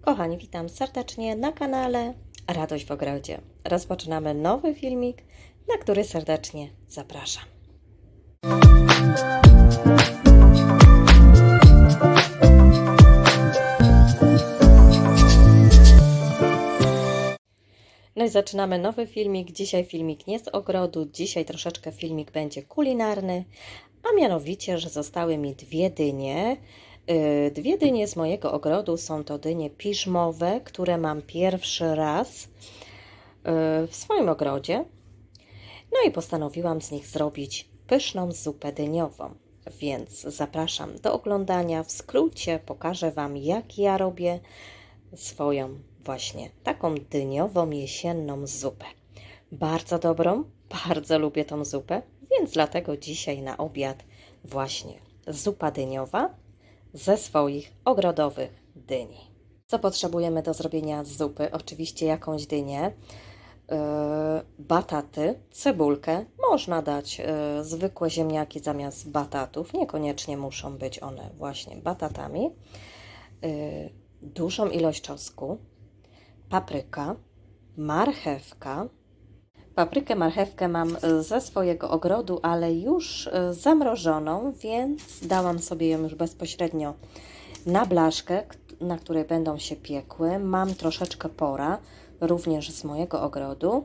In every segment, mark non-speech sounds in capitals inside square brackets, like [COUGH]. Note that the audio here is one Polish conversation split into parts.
Kochani, witam serdecznie na kanale Radość w Ogrodzie. Rozpoczynamy nowy filmik, na który serdecznie zapraszam. No i zaczynamy nowy filmik. Dzisiaj filmik nie z ogrodu, dzisiaj troszeczkę filmik będzie kulinarny, a mianowicie, że zostały mi dwie dynie. Yy, Dwie dynie z mojego ogrodu są to dynie piżmowe, które mam pierwszy raz yy, w swoim ogrodzie. No i postanowiłam z nich zrobić pyszną zupę dyniową. Więc zapraszam do oglądania. W skrócie pokażę Wam, jak ja robię swoją właśnie taką dyniową jesienną zupę. Bardzo dobrą, bardzo lubię tą zupę, więc dlatego dzisiaj na obiad właśnie zupa dyniowa ze swoich ogrodowych dyni. Co potrzebujemy do zrobienia zupy? Oczywiście jakąś dynię, yy, bataty, cebulkę. Można dać yy, zwykłe ziemniaki zamiast batatów. Niekoniecznie muszą być one właśnie batatami. Yy, dużą ilość czosnku, papryka, marchewka. Paprykę, marchewkę mam y, ze swojego ogrodu, ale już y, zamrożoną, więc dałam sobie ją już bezpośrednio na blaszkę, na której będą się piekły. Mam troszeczkę pora, również z mojego ogrodu.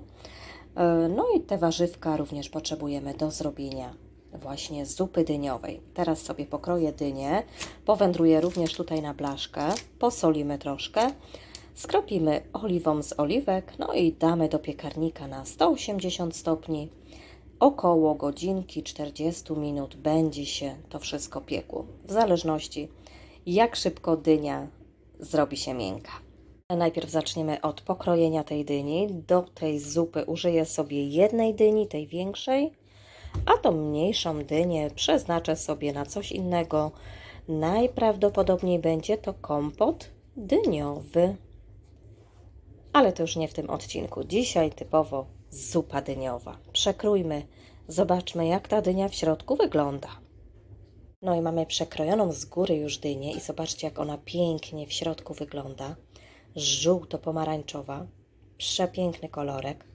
Y, No i te warzywka również potrzebujemy do zrobienia właśnie zupy dyniowej. Teraz sobie pokroję dynię, powędruję również tutaj na blaszkę, posolimy troszkę, skropimy oliwą z oliwek, no i damy do piekarnika na 180 stopni. Około godzinki 40 minut będzie się to wszystko piekło, w zależności jak szybko dynia zrobi się miękka. Najpierw zaczniemy od pokrojenia tej dyni. Do tej zupy użyję sobie jednej dyni, tej większej, a tą mniejszą dynię przeznaczę sobie na coś innego. Najprawdopodobniej będzie to kompot dyniowy. Ale to już nie w tym odcinku. Dzisiaj typowo zupa dyniowa. Przekrójmy, zobaczmy jak ta dynia w środku wygląda. No i mamy przekrojoną z góry już dynię i zobaczcie jak ona pięknie w środku wygląda. Żółto-pomarańczowa. Przepiękny kolorek.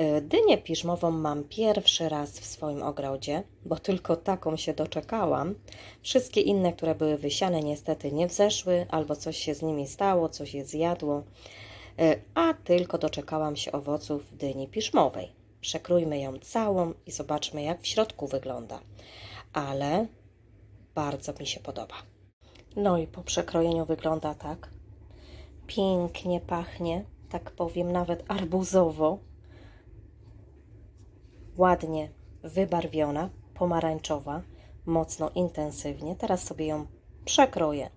Y, Dynię piżmową mam pierwszy raz w swoim ogrodzie, bo tylko taką się doczekałam. Wszystkie inne, które były wysiane, niestety nie wzeszły, albo coś się z nimi stało, coś je zjadło, a tylko doczekałam się owoców dyni piżmowej. Przekrójmy ją całą i zobaczmy, jak w środku wygląda. Ale bardzo mi się podoba. No i po przekrojeniu wygląda tak. Pięknie pachnie, tak powiem, nawet arbuzowo ładnie wybarwiona, pomarańczowa, mocno intensywnie. Teraz sobie ją przekroję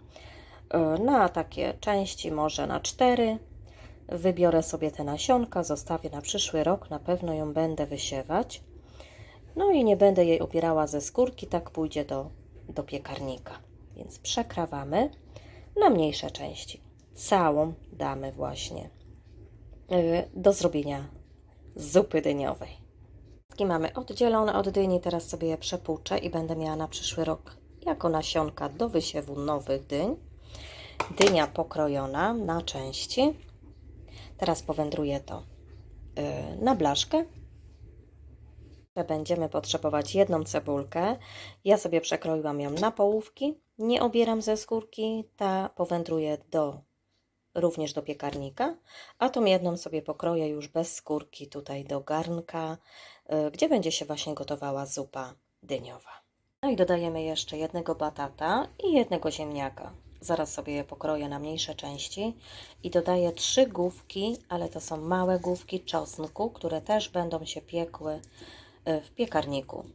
e, na takie części, może na cztery. Wybiorę sobie te nasionka, zostawię na przyszły rok, na pewno ją będę wysiewać. No i nie będę jej obierała ze skórki, tak pójdzie do, do piekarnika. Więc przekrawamy na mniejsze części. Całą damy właśnie e, do zrobienia zupy dyniowej. Płatki mamy oddzielone od dyni, teraz sobie je przepłuczę i będę miała na przyszły rok jako nasionka do wysiewu nowych dyń. Dynia pokrojona na części. Teraz powędruję to yy, na blaszkę. Będziemy potrzebować jedną cebulkę. Ja sobie przekroiłam ją na połówki. Nie obieram ze skórki. Ta powędruje do, również do piekarnika. A tą jedną sobie pokroję już bez skórki tutaj do garnka, y, gdzie będzie się właśnie gotowała zupa dyniowa. No i dodajemy jeszcze jednego batata i jednego ziemniaka. Zaraz sobie je pokroję na mniejsze części i dodaję trzy główki, ale to są małe główki czosnku, które też będą się piekły y, w piekarniku.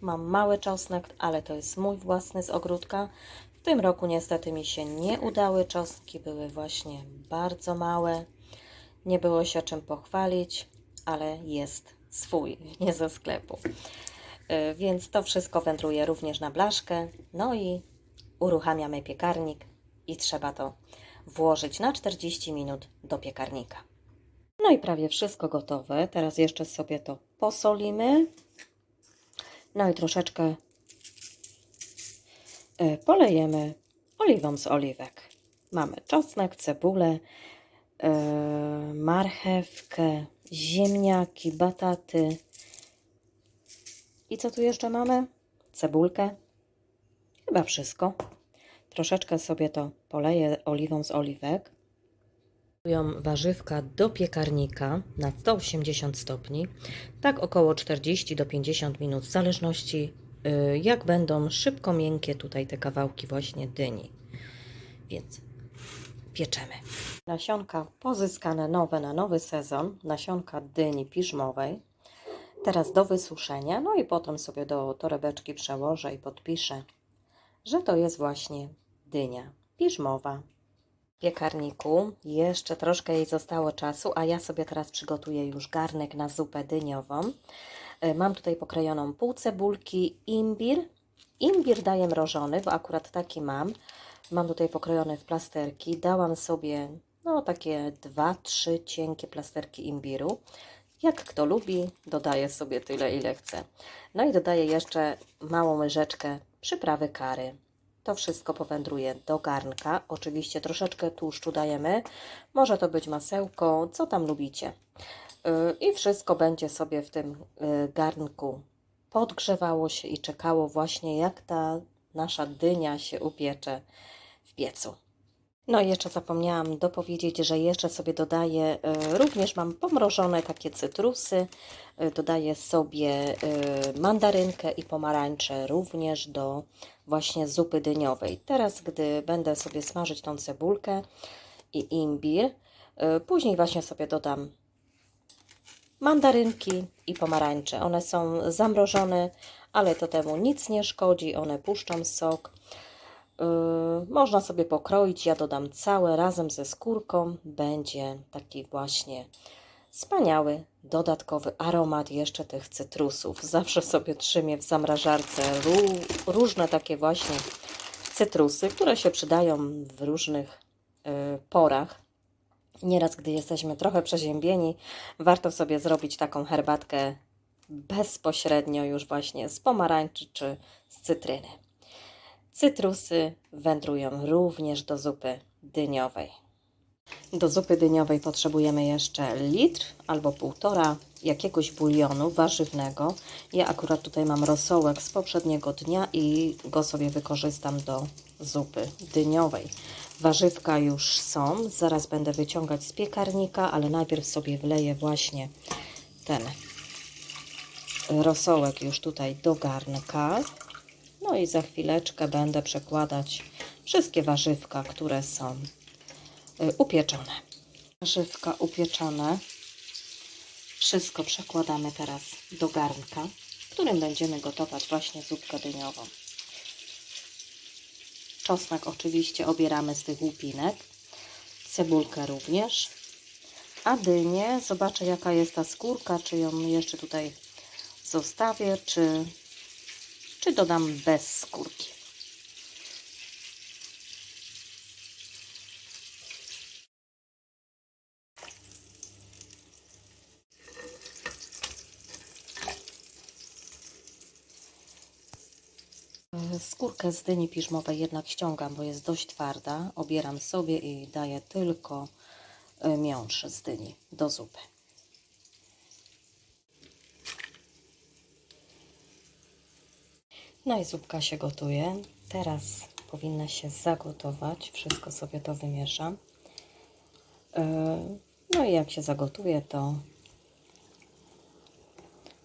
Mam mały czosnek, ale to jest mój własny z ogródka. W tym roku niestety mi się nie udały. Czosnki były właśnie bardzo małe. Nie było się czym pochwalić, ale jest swój, [LAUGHS] nie ze sklepu. Y, Więc to wszystko wędruje również na blaszkę. No i uruchamiamy piekarnik i trzeba to włożyć na 40 minut do piekarnika. No i prawie wszystko gotowe. Teraz jeszcze sobie to posolimy. No i troszeczkę y, polejemy oliwą z oliwek. Mamy czosnek, cebulę, e, marchewkę, ziemniaki, bataty. I co tu jeszcze mamy? Cebulkę. Chyba wszystko. Troszeczkę sobie to poleję oliwą z oliwek. Warzywka do piekarnika na 180 stopni, tak około 40 do 50 minut, w zależności y, jak będą szybko miękkie tutaj te kawałki właśnie dyni. Więc pieczemy. Nasionka pozyskane nowe na nowy sezon, nasionka dyni piżmowej. Teraz do wysuszenia, no i potem sobie do torebeczki przełożę i podpiszę, że to jest właśnie dynia piżmowa piekarniku. Jeszcze troszkę jej zostało czasu, a ja sobie teraz przygotuję już garnek na zupę dyniową. E, Mam tutaj pokrojoną pół cebulki, imbir. Imbir daję mrożony, bo akurat taki mam. Mam tutaj pokrojone w plasterki. Dałam sobie no takie dwa, trzy cienkie plasterki imbiru. Jak kto lubi, dodaje sobie tyle, ile chce. No i dodaję jeszcze małą łyżeczkę przyprawy kary. To wszystko powędruje do garnka. Oczywiście troszeczkę tłuszczu dajemy. Może to być masełko, co tam lubicie. Yy, I wszystko będzie sobie w tym yy, garnku podgrzewało się i czekało właśnie jak ta nasza dynia się upiecze w piecu. No i jeszcze zapomniałam dopowiedzieć, że jeszcze sobie dodaję, y, również mam pomrożone takie cytrusy, y, dodaję sobie y, mandarynkę i pomarańcze również do właśnie zupy dyniowej. Teraz, gdy będę sobie smażyć tą cebulkę i imbir, później właśnie sobie dodam mandarynki i pomarańcze. One są zamrożone, ale to temu nic nie szkodzi, one puszczą sok. Yy, można sobie pokroić, ja dodam całe razem ze skórką. Będzie taki właśnie wspaniały, dodatkowy aromat jeszcze tych cytrusów. Zawsze sobie trzymię w zamrażarce ró- różne takie właśnie cytrusy, które się przydają w różnych yy, porach. Nieraz, gdy jesteśmy trochę przeziębieni, warto sobie zrobić taką herbatkę bezpośrednio już właśnie z pomarańczy czy z cytryny. Cytrusy wędrują również do zupy dyniowej. Do zupy dyniowej potrzebujemy jeszcze litr albo półtora jakiegoś bulionu warzywnego. Ja akurat tutaj mam rosołek z poprzedniego dnia i go sobie wykorzystam do zupy dyniowej. Warzywka już są, zaraz będę wyciągać z piekarnika, ale najpierw sobie wleję właśnie ten rosołek już tutaj do garnka. No i za chwileczkę będę przekładać wszystkie warzywka, które są y, upieczone. Warzywka upieczone. Wszystko przekładamy teraz do garnka, w którym będziemy gotować właśnie zupkę dyniową. Czosnek oczywiście obieramy z tych łupinek. Cebulkę również. A dynię, zobaczę jaka jest ta skórka, czy ją jeszcze tutaj zostawię, czy czy dodam bez skórki. Skórkę z dyni piżmowej jednak ściągam, bo jest dość twarda. Obieram sobie i daję tylko y, miąższ z dyni do zupy. No i zupka się gotuje. Teraz powinna się zagotować. Wszystko sobie to wymieszam. Yy, No i jak się zagotuje, to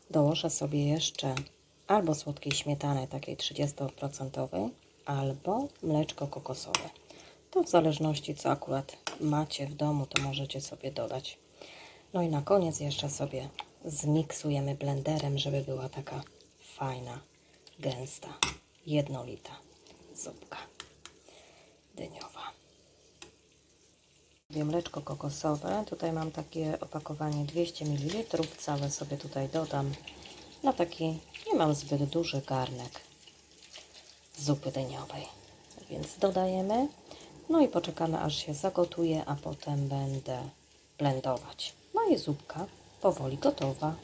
dołożę sobie jeszcze albo słodkiej śmietany, takiej 30%, albo mleczko kokosowe. To w zależności co akurat macie w domu, to możecie sobie dodać. No i na koniec jeszcze sobie zmiksujemy blenderem, żeby była taka fajna gęsta, jednolita zupka dyniowa. Mleczko kokosowe. Tutaj mam takie opakowanie 200 ml. Całe sobie tutaj dodam na taki, nie mam zbyt duży garnek zupy dyniowej. Więc dodajemy. No i poczekamy aż się zagotuje, a potem będę blendować. No i zupka powoli gotowa.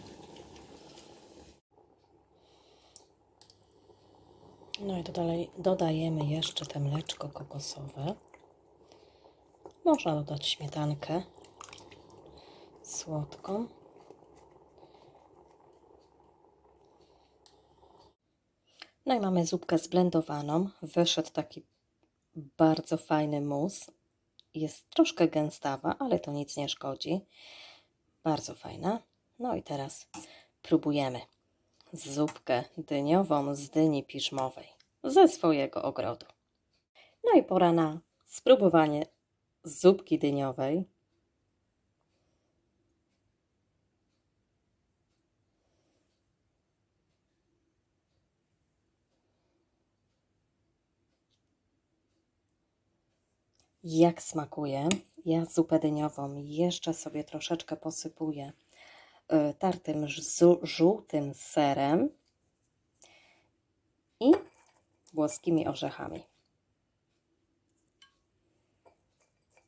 No i dodaj, dodajemy jeszcze te mleczko kokosowe. Można dodać śmietankę słodką. No i mamy zupkę zblendowaną. Wyszedł taki bardzo fajny mus. Jest troszkę gęstawa, ale to nic nie szkodzi. Bardzo fajna. No i teraz próbujemy zupkę dyniową z dyni piżmowej ze swojego ogrodu. No i pora na spróbowanie zupki dyniowej. Jak smakuje? Ja zupę dyniową jeszcze sobie troszeczkę posypuję tartym żu- żółtym serem i włoskimi orzechami.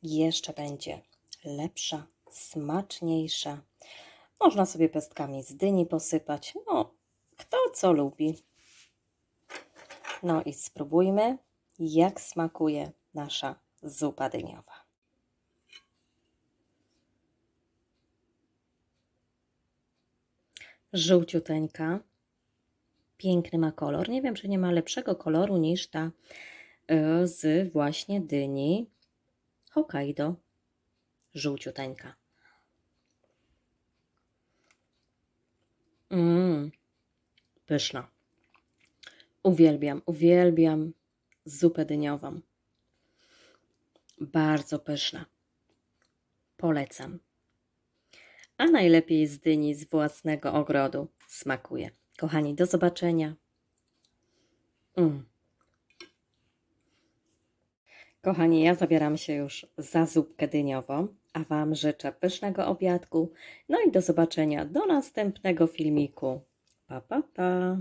Jeszcze będzie lepsza, smaczniejsza. Można sobie pestkami z dyni posypać. No, kto co lubi. No i spróbujmy, jak smakuje nasza zupa dyniowa. Żółciuteńka. Piękny ma kolor. Nie wiem, czy nie ma lepszego koloru niż ta y, z właśnie dyni Hokkaido. Żółciuteńka. Mmm, pyszna. Uwielbiam, uwielbiam zupę dyniową. Bardzo pyszna. Polecam. A najlepiej z dyni z własnego ogrodu smakuje. Kochani, do zobaczenia. Mm. Kochani, ja zabieram się już za zupkę dyniową, a Wam życzę pysznego obiadku. No i do zobaczenia do następnego filmiku. Pa, pa, pa.